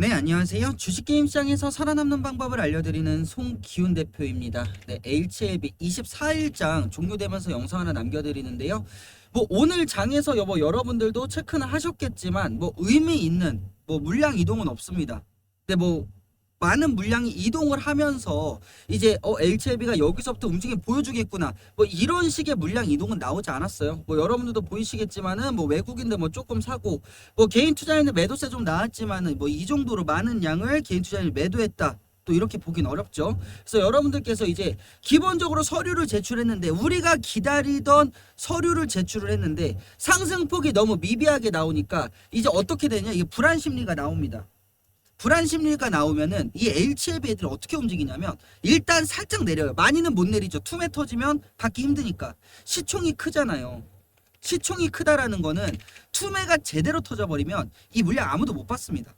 네, 안녕하세요. 주식게임 시장에서 살아남는 방법을 알려드리는 송기훈 대표입니다. 네, HLB 24일장 종료되면서 영상 하나 남겨드리는데요. 뭐 오늘 장에서 여보 여러분들도 체크는 하셨겠지만 뭐 의미 있는 뭐 물량 이동은 없습니다. 근데 뭐 많은 물량이 이동을 하면서 이제 어 HLB가 여기서부터 움직임 보여주겠구나 뭐 이런 식의 물량 이동은 나오지 않았어요. 뭐 여러분들도 보이시겠지만은 뭐 외국인들 뭐 조금 사고 뭐 개인 투자인들 매도세 좀 나왔지만은 뭐 이 정도로 많은 양을 개인 투자인이 매도했다. 또 이렇게 보긴 어렵죠. 그래서 여러분들께서 이제 기본적으로 서류를 제출했는데 우리가 기다리던 서류를 제출을 했는데 상승폭이 너무 미비하게 나오니까 이제 어떻게 되냐 이게 불안 심리가 나옵니다. 불안 심리가 나오면은 이 HLB 애들이 어떻게 움직이냐면 일단 살짝 내려요. 많이는 못 내리죠. 투매 터지면 받기 힘드니까 시총이 크잖아요. 시총이 크다라는 거는 투매가 제대로 터져버리면 이 물량 아무도 못 받습니다.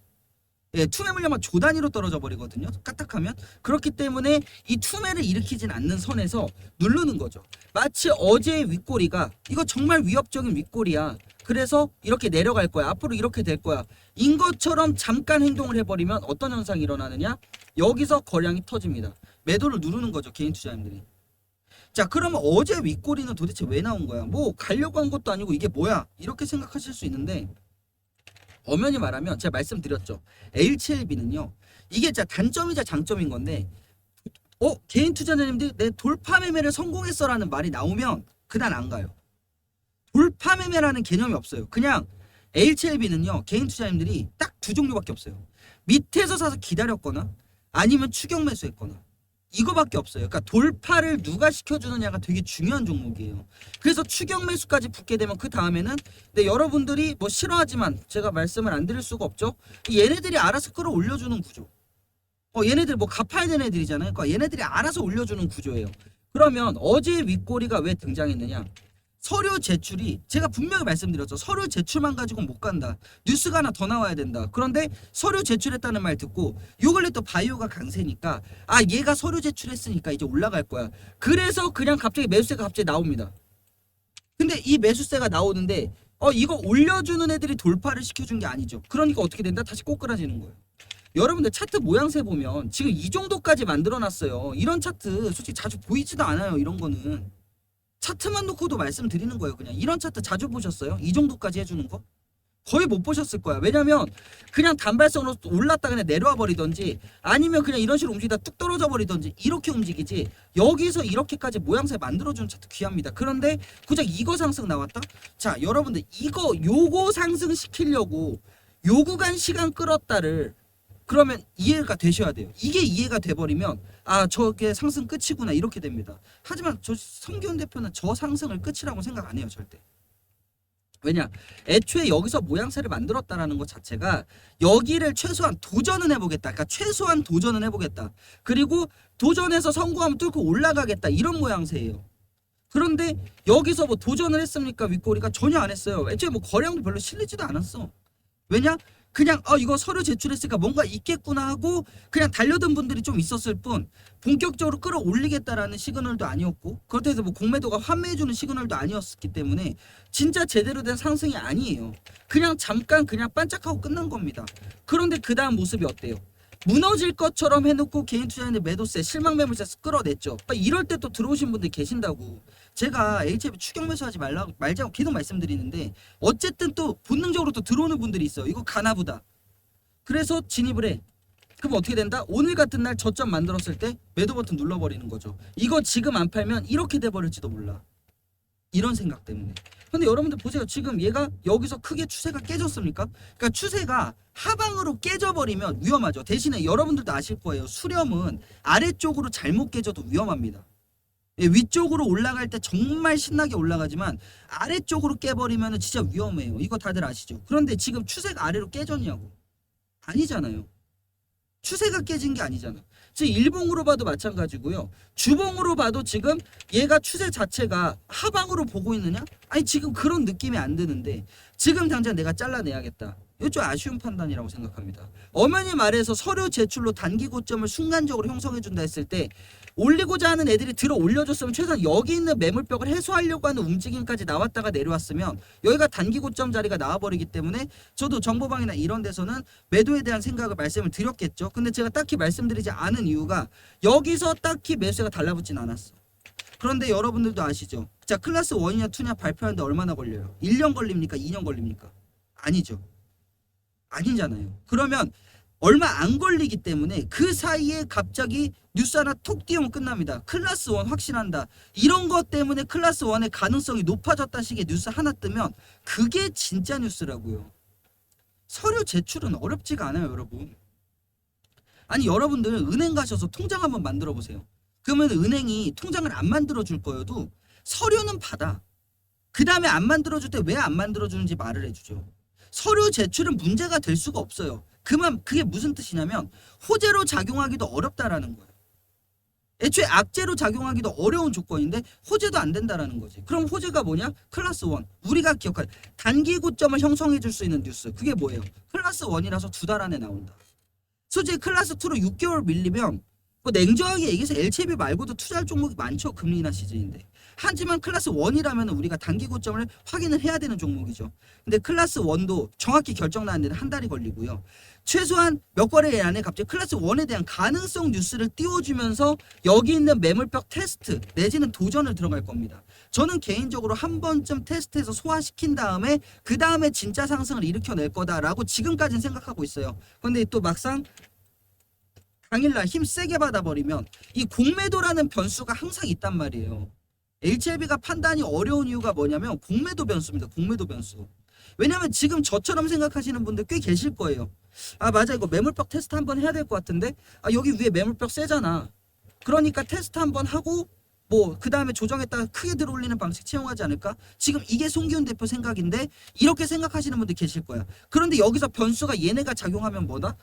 예, 투매 물량만 조 단위로 떨어져 버리거든요. 까딱하면 그렇기 때문에 이 투매를 일으키진 않는 선에서 누르는 거죠. 마치 어제의 윗꼬리가 이거 정말 위협적인 윗꼬리야. 그래서 이렇게 내려갈 거야. 앞으로 이렇게 될 거야. 인 것처럼 잠깐 행동을 해버리면 어떤 현상이 일어나느냐? 여기서 거량이 터집니다. 매도를 누르는 거죠. 개인 투자인들이. 자, 그러면 어제 윗꼬리는 도대체 왜 나온 거야? 뭐 가려고 한 것도 아니고 이게 뭐야? 이렇게 생각하실 수 있는데 엄연히 말하면 제가 말씀드렸죠. HLB는요. 이게 진짜 단점이자 장점인 건데 어, 개인 투자자님들이 내 돌파 매매를 성공했어라는 말이 나오면 그날 안 가요. 돌파 매매라는 개념이 없어요. 그냥 HLB는요. 개인 투자님들이 딱 두 종류밖에 없어요. 밑에서 사서 기다렸거나 아니면 추격 매수했거나 이거밖에 없어요. 그러니까 돌파를 누가 시켜주느냐가 되게 중요한 종목이에요. 그래서 추격 매수까지 붙게 되면 그 다음에는 네, 여러분들이 뭐 싫어하지만 제가 말씀을 안 드릴 수가 없죠. 얘네들이 알아서 끌어올려주는 구조. 어, 얘네들 뭐 갚아야 되는 애들이잖아요. 그러니까 얘네들이 알아서 올려주는 구조예요. 그러면 어제 윗꼬리가 왜 등장했느냐? 서류 제출이 제가 분명히 말씀드렸죠. 서류 제출만 가지고 못 간다. 뉴스가 하나 더 나와야 된다. 그런데 서류 제출했다는 말 듣고 요 근래 또 바이오가 강세니까 아 얘가 서류 제출했으니까 이제 올라갈 거야. 그래서 그냥 갑자기 매수세가 갑자기 나옵니다. 근데 이 매수세가 나오는데 어 이거 올려주는 애들이 돌파를 시켜준 게 아니죠. 그러니까 어떻게 된다? 다시 꼬꾸라지는 거예요. 여러분들 차트 모양새 보면 지금 이 정도까지 만들어놨어요. 이런 차트 솔직히 자주 보이지도 않아요. 이런 거는 차트만 놓고도 말씀드리는 거예요. 그냥 이런 차트 자주 보셨어요? 이 정도까지 해주는 거? 거의 못 보셨을 거야. 왜냐면 그냥 단발성으로 올랐다 그냥 내려와 버리던지 아니면 그냥 이런 식으로 움직이다 뚝 떨어져 버리던지 이렇게 움직이지 여기서 이렇게까지 모양새 만들어주는 차트 귀합니다. 그런데 고작 이거 상승 나왔다? 자 여러분들 이거 요거 상승 시키려고 요 구간 시간 끌었다를 그러면 이해가 되셔야 돼요. 이게 이해가 돼버리면 아 저게 상승 끝이구나 이렇게 됩니다. 하지만 저 성기훈 대표는 저 상승을 끝이라고 생각 안 해요 절대. 왜냐 애초에 여기서 모양새를 만들었다라는 것 자체가 여기를 최소한 도전은 해보겠다. 그러니까 최소한 도전은 해보겠다. 그리고 도전해서 성공하면 뚫고 올라가겠다 이런 모양새예요. 그런데 여기서 뭐 도전을 했습니까 윗꼬리가 전혀 안 했어요. 애초에 뭐 거량도 별로 실리지도 않았어. 왜냐? 그냥 어 이거 서류 제출했으니까 뭔가 있겠구나 하고 그냥 달려든 분들이 좀 있었을 뿐 본격적으로 끌어올리겠다라는 시그널도 아니었고 그렇다고 해서 뭐 공매도가 환매해주는 시그널도 아니었기 때문에 진짜 제대로 된 상승이 아니에요. 그냥 잠깐 그냥 반짝하고 끝난 겁니다. 그런데 그 다음 모습이 어때요? 무너질 것처럼 해놓고 개인 투자인의 매도세 실망 매물세 끌어냈죠. 아, 이럴 때 또 들어오신 분들 계신다고. 제가 HF 추격 매수하지 말라 말자고 계속 말씀드리는데 어쨌든 또 본능적으로 또 들어오는 분들이 있어요. 이거 가나보다. 그래서 진입을 해. 그럼 어떻게 된다? 오늘 같은 날 저점 만들었을 때 매도 버튼 눌러버리는 거죠. 이거 지금 안 팔면 이렇게 돼버릴지도 몰라. 이런 생각 때문에. 근데 여러분들 보세요. 지금 얘가 여기서 크게 추세가 깨졌습니까? 그러니까 추세가 하방으로 깨져버리면 위험하죠. 대신에 여러분들도 아실 거예요. 수렴은 아래쪽으로 잘못 깨져도 위험합니다. 예, 위쪽으로 올라갈 때 정말 신나게 올라가지만 아래쪽으로 깨버리면 진짜 위험해요. 이거 다들 아시죠? 그런데 지금 추세가 아래로 깨졌냐고. 아니잖아요. 추세가 깨진 게 아니잖아. 지금 일봉으로 봐도 마찬가지고요. 주봉으로 봐도 지금 얘가 추세 자체가 하방으로 보고 있느냐? 아니 지금 그런 느낌이 안 드는데 지금 당장 내가 잘라내야겠다. 이거 좀 아쉬운 판단이라고 생각합니다. 엄연히 말해서 서류 제출로 단기 고점을 순간적으로 형성해 준다 했을 때 올리고자 하는 애들이 들어 올려줬으면 최소한 여기 있는 매물벽을 해소하려고 하는 움직임까지 나왔다가 내려왔으면 여기가 단기 고점 자리가 나와버리기 때문에 저도 정보방이나 이런 데서는 매도에 대한 생각을 말씀을 드렸겠죠. 근데 제가 딱히 말씀드리지 않은 이유가 여기서 딱히 매수가 달라붙진 않았어. 그런데 여러분들도 아시죠? 자 클래스 1이냐 2냐 발표하는데 얼마나 걸려요? 1년 걸립니까? 2년 걸립니까? 아니죠. 아니잖아요. 그러면 얼마 안 걸리기 때문에 그 사이에 갑자기 뉴스 하나 톡 띄우면 끝납니다. 클래스 1 확신한다. 이런 것 때문에 클래스 1의 가능성이 높아졌다 식의 뉴스 하나 뜨면 그게 진짜 뉴스라고요. 서류 제출은 어렵지가 않아요, 여러분. 아니 여러분들 은행 가셔서 통장 한번 만들어 보세요. 그러면 은행이 통장을 안 만들어 줄 거여도 서류는 받아. 그 다음에 안 만들어 줄 때 왜 안 만들어 주는지 말을 해주죠. 서류 제출은 문제가 될 수가 없어요. 그만 그게 무슨 뜻이냐면 호재로 작용하기도 어렵다라는 거예요. 애초에 악재로 작용하기도 어려운 조건인데 호재도 안 된다라는 거지. 그럼 호재가 뭐냐? 클래스 1. 우리가 기억할 단기 고점을 형성해 줄 수 있는 뉴스. 그게 뭐예요? 클래스 1이라서 두 달 안에 나온다. 솔직히 클래스 2로 6개월 밀리면 뭐 냉정하게 얘기해서 LCB 말고도 투자할 종목이 많죠. 금리 인하 시즌인데. 하지만 클래스 1이라면 우리가 단기 고점을 확인을 해야 되는 종목이죠. 근데 클래스 1도 정확히 결정 나는 데는 한 달이 걸리고요. 최소한 몇 거래 안에 갑자기 클래스 1에 대한 가능성 뉴스를 띄워주면서 여기 있는 매물벽 테스트 내지는 도전을 들어갈 겁니다. 저는 개인적으로 한 번쯤 테스트해서 소화시킨 다음에 그 다음에 진짜 상승을 일으켜낼 거다라고 지금까지는 생각하고 있어요. 근데 또 막상 당일날 힘 세게 받아버리면 이 공매도라는 변수가 항상 있단 말이에요. HLB가 판단이 어려운 이유가 뭐냐면 공매도 변수입니다. 공매도 변수. 왜냐면 지금 저처럼 생각하시는 분들 꽤 계실 거예요. 아 맞아 이거 매물벽 테스트 한번 해야 될 것 같은데 아 여기 위에 매물벽 세잖아. 그러니까 테스트 한번 하고 뭐 그 다음에 조정했다가 크게 들어올리는 방식 채용하지 않을까? 지금 이게 송기훈 대표 생각인데 이렇게 생각하시는 분들 계실 거야. 그런데 여기서 변수가 얘네가 작용하면 뭐다?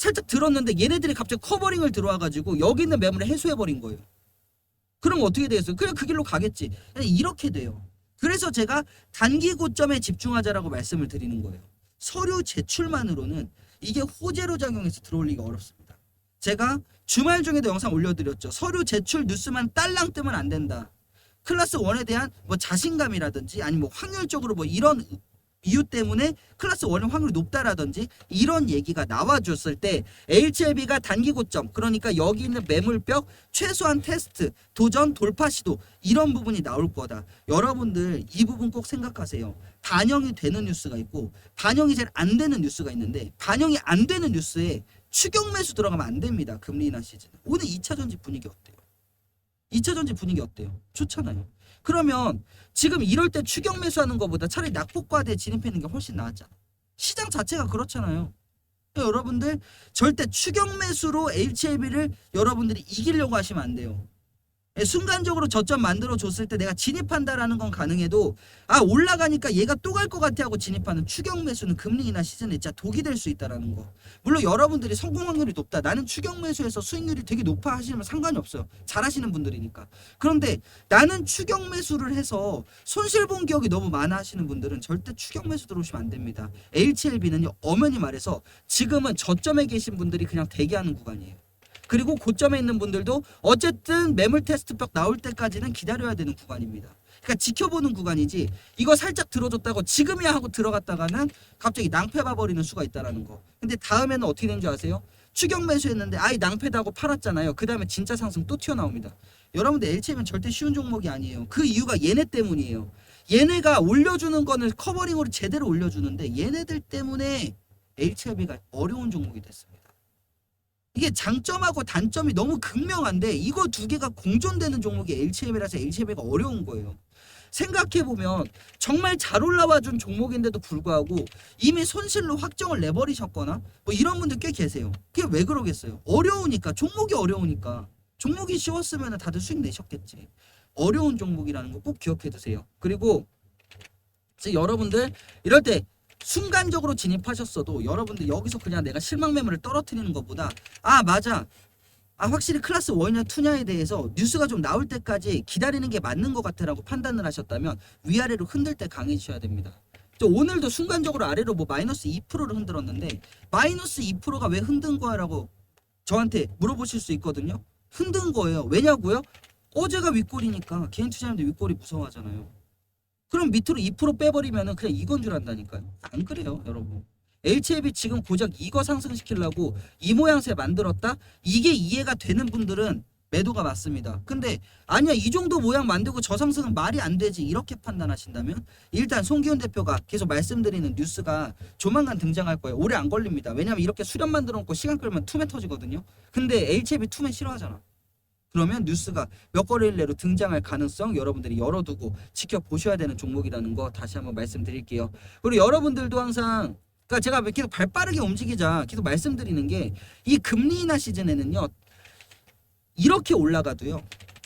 살짝 들었는데 얘네들이 갑자기 커버링을 들어와가지고 여기 있는 매물을 해소해버린 거예요. 그럼 어떻게 되겠어요? 그냥 그 길로 가겠지. 이렇게 돼요. 그래서 제가 단기 고점에 집중하자라고 말씀을 드리는 거예요. 서류 제출만으로는 이게 호재로 작용해서 들어올리기 어렵습니다. 제가 주말 중에도 영상 올려드렸죠. 서류 제출 뉴스만 딸랑 뜨면 안 된다. 클래스 1에 대한 뭐 자신감이라든지 아니면 뭐 확률적으로 뭐 이런 이유 때문에 클래스 1의 확률이 높다라든지 이런 얘기가 나와줬을 때 HLB가 단기 고점 그러니까 여기 있는 매물벽 최소한 테스트 도전 돌파 시도 이런 부분이 나올 거다. 여러분들 이 부분 꼭 생각하세요. 반영이 되는 뉴스가 있고 반영이 잘 안 되는 뉴스가 있는데 반영이 안 되는 뉴스에 추격 매수 들어가면 안 됩니다. 금리 인하 시즌. 오늘 2차 전지 분위기 어때요? 2차 전지 분위기 어때요? 좋잖아요 그러면 지금 이럴 때 추격 매수하는 것보다 차라리 낙폭과대에 진입하는 게 훨씬 낫잖아. 시장 자체가 그렇잖아요. 그러니까 여러분들 절대 추격 매수로 HLB를 여러분들이 이기려고 하시면 안 돼요. 예, 순간적으로 저점 만들어 줬을 때 내가 진입한다라는 건 가능해도 아 올라가니까 얘가 또 갈 것 같아 하고 진입하는 추격 매수는 금리 인하 시즌에 진짜 독이 될 수 있다라는 거. 물론 여러분들이 성공 확률이 높다. 나는 추격 매수에서 수익률이 되게 높아 하시면 상관이 없어요. 잘하시는 분들이니까. 그런데 나는 추격 매수를 해서 손실 본 기억이 너무 많아 하시는 분들은 절대 추격 매수 들어오시면 안 됩니다. HLB는요 엄연히 말해서 지금은 저점에 계신 분들이 그냥 대기하는 구간이에요. 그리고 고점에 있는 분들도 어쨌든 매물 테스트벽 나올 때까지는 기다려야 되는 구간입니다. 그러니까 지켜보는 구간이지 이거 살짝 들어줬다고 지금이야 하고 들어갔다가는 갑자기 낭패 봐버리는 수가 있다라는 거. 근데 다음에는 어떻게 되는 줄 아세요? 추격 매수했는데 아이 낭패다고 팔았잖아요. 그 다음에 진짜 상승 또 튀어나옵니다. 여러분들 LCM은 절대 쉬운 종목이 아니에요. 그 이유가 얘네 때문이에요. 얘네가 올려주는 거는 커버링으로 제대로 올려주는데 얘네들 때문에 HLB가 어려운 종목이 됐습니다. 이게 장점하고 단점이 너무 극명한데 이거 두 개가 공존되는 종목이 LCM이라서 LCM가 어려운 거예요. 생각해 보면 정말 잘 올라와 준 종목인데도 불구하고 이미 손실로 확정을 내버리셨거나 뭐 이런 분들 꽤 계세요. 그게 왜 그러겠어요? 어려우니까 종목이 어려우니까 종목이 쉬웠으면 다들 수익 내셨겠지. 어려운 종목이라는 거 꼭 기억해 두세요. 그리고 여러분들 이럴 때 순간적으로 진입하셨어도 여러분들 여기서 그냥 내가 실망 매물을 떨어뜨리는 것보다 아 맞아 아 확실히 클래스 1이냐 2냐에 대해서 뉴스가 좀 나올 때까지 기다리는 게 맞는 것 같아라고 판단을 하셨다면 위아래로 흔들 때 강해지셔야 됩니다. 저 오늘도 순간적으로 아래로 뭐 마이너스 2%를 흔들었는데 마이너스 2%가 왜 흔든 거야라고 저한테 물어보실 수 있거든요. 흔든 거예요. 왜냐고요? 어제가 윗골이니까 개인 투자자님들 윗골이 무서워하잖아요. 그럼 밑으로 2% 빼버리면은 그냥 이건 줄 안다니까요. 안 그래요, 여러분. HLB 지금 고작 이거 상승시키려고 이 모양새 만들었다? 이게 이해가 되는 분들은 매도가 맞습니다. 근데 아니야 이 정도 모양 만들고 저 상승은 말이 안 되지 이렇게 판단하신다면 일단 송기훈 대표가 계속 말씀드리는 뉴스가 조만간 등장할 거예요. 오래 안 걸립니다. 왜냐면 이렇게 수렴 만 들어 놓고 시간 끌면 투매 터지거든요. 근데 HLB 투매 싫어하잖아. 그러면 뉴스가 몇 거래일 내로 등장할 가능성 여러분들이 열어두고 지켜보셔야 되는 종목이라는 거 다시 한번 말씀드릴게요. 그리고 여러분들도 항상 그러니까 제가 계속 발 빠르게 움직이자 계속 말씀드리는 게 이 금리 인하 시즌에는요 이렇게 올라가도요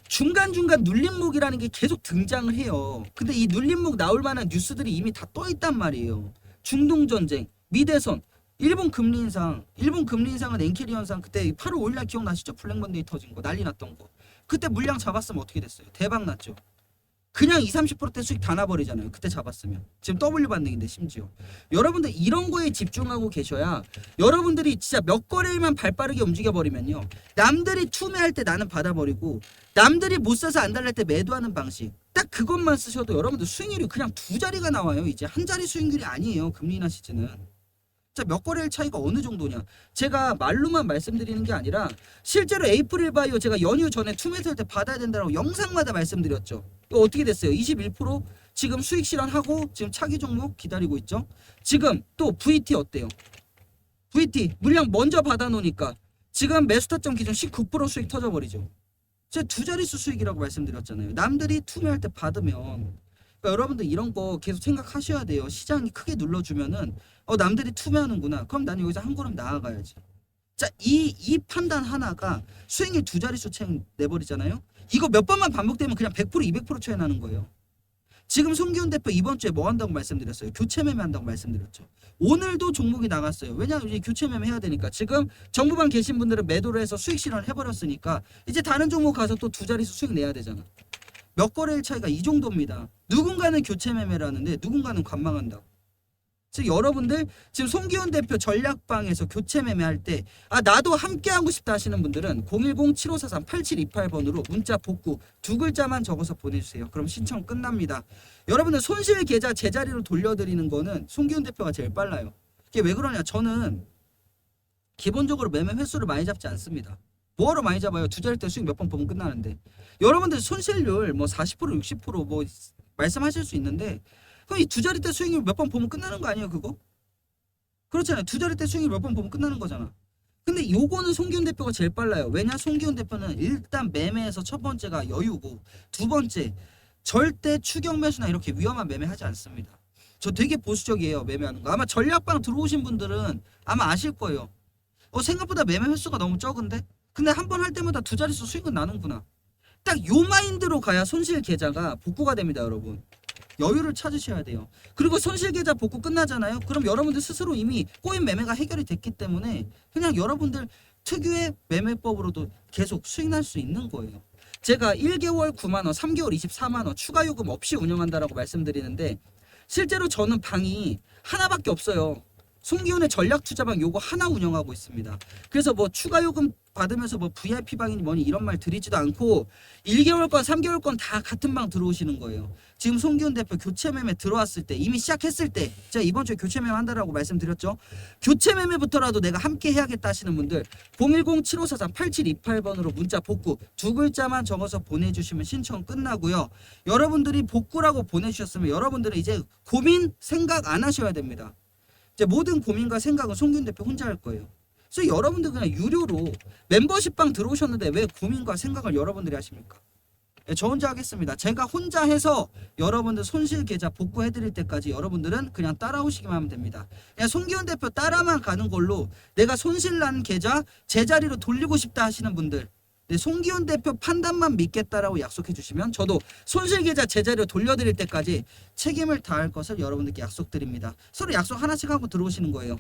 중간중간 눌림목이라는 게 계속 등장을 해요. 근데 이 눌림목 나올 만한 뉴스들이 이미 다 떠 있단 말이에요. 중동 전쟁, 미대선, 일본 금리 인상, 일본 금리 인상은 엔캐리 현상 그때 8월 5일날 기억나시죠? 블랙먼데이 터진 거 난리 났던 거. 그때 물량 잡았으면 어떻게 됐어요? 대박 났죠. 그냥 2, 30%대 수익 다 나버리잖아요. 그때 잡았으면. 지금 W 반등인데 심지어. 여러분들 이런 거에 집중하고 계셔야 여러분들이 진짜 몇 거래일만 발 빠르게 움직여 버리면요. 남들이 투매할 때 나는 받아버리고 남들이 못 사서 안 달랄 때 매도하는 방식. 딱 그것만 쓰셔도 여러분들 수익률이 그냥 두 자리가 나와요. 이제 한 자리 수익률이 아니에요. 금리 인하 시즌은. 자, 몇 거래일 차이가 어느 정도냐? 제가 말로만 말씀드리는 게 아니라 실제로 에이프릴 바이오 제가 연휴 전에 투매할 때 받아야 된다고 영상마다 말씀드렸죠. 이거 어떻게 됐어요? 21% 지금 수익 실현하고 지금 차기 종목 기다리고 있죠. 지금 또 VT 어때요? VT 물량 먼저 받아 놓으니까 지금 매수 타점 기준 19% 수익 터져 버리죠. 제가 두 자릿수 수익이라고 말씀드렸잖아요. 남들이 투매할 때 받으면 그러니까 여러분들 이런 거 계속 생각하셔야 돼요. 시장이 크게 눌러주면은 어 남들이 투매하는구나. 그럼 나는 여기서 한 걸음 나아가야지. 자, 이, 이 판단 하나가 수익률 두 자릿수 차이 내버리잖아요. 이거 몇 번만 반복되면 그냥 100% 200% 차이 나는 거예요. 지금 송기훈 대표 이번 주에 뭐 한다고 말씀드렸어요? 교체 매매 한다고 말씀드렸죠. 오늘도 종목이 나갔어요. 왜냐하면 이제 교체 매매 해야 되니까. 지금 정부방 계신 분들은 매도를 해서 수익 실현을 해버렸으니까 이제 다른 종목 가서 또 두 자릿수 수익 내야 되잖아. 몇 거래일 차이가 이 정도입니다. 누군가는 교체 매매를 하는데 누군가는 관망한다고. 즉 여러분들 지금 송기훈 대표 전략방에서 교체 매매할 때 아 나도 함께 하고 싶다 하시는 분들은 010-7543-8728번으로 문자 복구 두 글자만 적어서 보내주세요. 그럼 신청 끝납니다. 여러분들 손실 계좌 제자리로 돌려드리는 거는 송기훈 대표가 제일 빨라요. 이게 왜 그러냐? 저는 기본적으로 매매 횟수를 많이 잡지 않습니다. 뭐하러 많이 잡아요? 두 자리 때 수익 몇 번 보면 끝나는데. 여러분들 손실률 뭐 40% 60%뭐 말씀하실 수 있는데 그럼 이 두 자리 때 수익률 몇 번 보면 끝나는 거 아니에요, 그거? 그렇잖아요. 두 자리 때 수익률 몇 번 보면 끝나는 거잖아. 근데 요거는 송기훈 대표가 제일 빨라요. 왜냐? 송기훈 대표는 일단 매매에서 첫 번째가 여유고 두 번째 절대 추격 매수나 이렇게 위험한 매매 하지 않습니다. 저 되게 보수적이에요, 매매하는 거. 아마 전략방 들어오신 분들은 아마 아실 거예요. 어, 생각보다 매매 횟수가 너무 적은데? 근데 한 번 할 때마다 두 자릿수 수익은 나는구나. 딱 요 마인드로 가야 손실 계좌가 복구가 됩니다, 여러분. 여유를 찾으셔야 돼요. 그리고 손실 계좌 복구 끝나잖아요. 그럼 여러분들 스스로 이미 꼬인 매매가 해결이 됐기 때문에 그냥 여러분들 특유의 매매법으로도 계속 수익 날 수 있는 거예요. 제가 1개월 9만 원, 3개월 24만 원 추가 요금 없이 운영한다라고 말씀드리는데 실제로 저는 방이 하나밖에 없어요. 송기훈의 전략 투자방 요거 하나 운영하고 있습니다. 그래서 뭐 추가 요금 받으면서 뭐 VIP 방이니 뭐니 이런 말 드리지도 않고 1개월 건 3개월 건다 같은 방 들어오시는 거예요. 지금 송기훈 대표 교체 매매 들어왔을 때 이미 시작했을 때 제가 이번 주에 교체 매매 한다라고 말씀드렸죠. 교체 매매부터라도 내가 함께 해야겠다 하시는 분들 010-7543-8728번으로 문자 복구 두 글자만 적어서 보내주시면 신청 끝나고요. 여러분들이 복구라고 보내주셨으면 여러분들은 이제 고민 생각 안 하셔야 됩니다. 이제 모든 고민과 생각은 송균 대표 혼자 할 거예요. 그래서 여러분들 그냥 유료로 멤버십방 들어오셨는데 왜 고민과 생각을 여러분들이 하십니까? 예, 저 혼자 하겠습니다. 제가 혼자 해서 여러분들 손실 계좌 복구해 드릴 때까지 여러분들은 그냥 따라오시기만 하면 됩니다. 그냥 송기훈 대표 따라만 가는 걸로 내가 손실 난 계좌 제자리로 돌리고 싶다 하시는 분들 네, 송기훈 대표 판단만 믿겠다라고 약속해 주시면 저도 손실 계좌 제자리로 돌려드릴 때까지 책임을 다할 것을 여러분들께 약속드립니다. 서로 약속 하나씩 하고 들어오시는 거예요.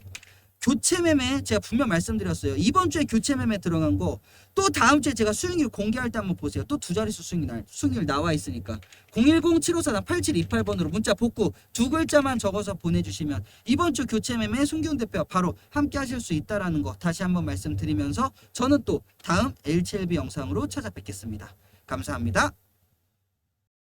교체 매매 제가 분명 말씀드렸어요. 이번 주에 교체 매매 들어간 거 또 다음 주에 제가 수익률 공개할 때 한번 보세요. 또 두 자릿수 수익률 나- 수익률 나와 있으니까 010-7543-8728번으로 문자 복구 두 글자만 적어서 보내주시면 이번 주 교체 매매 송기훈 대표와 바로 함께 하실 수 있다라는 거 다시 한번 말씀드리면서 저는 또 다음 L7B 영상으로 찾아뵙겠습니다. 감사합니다.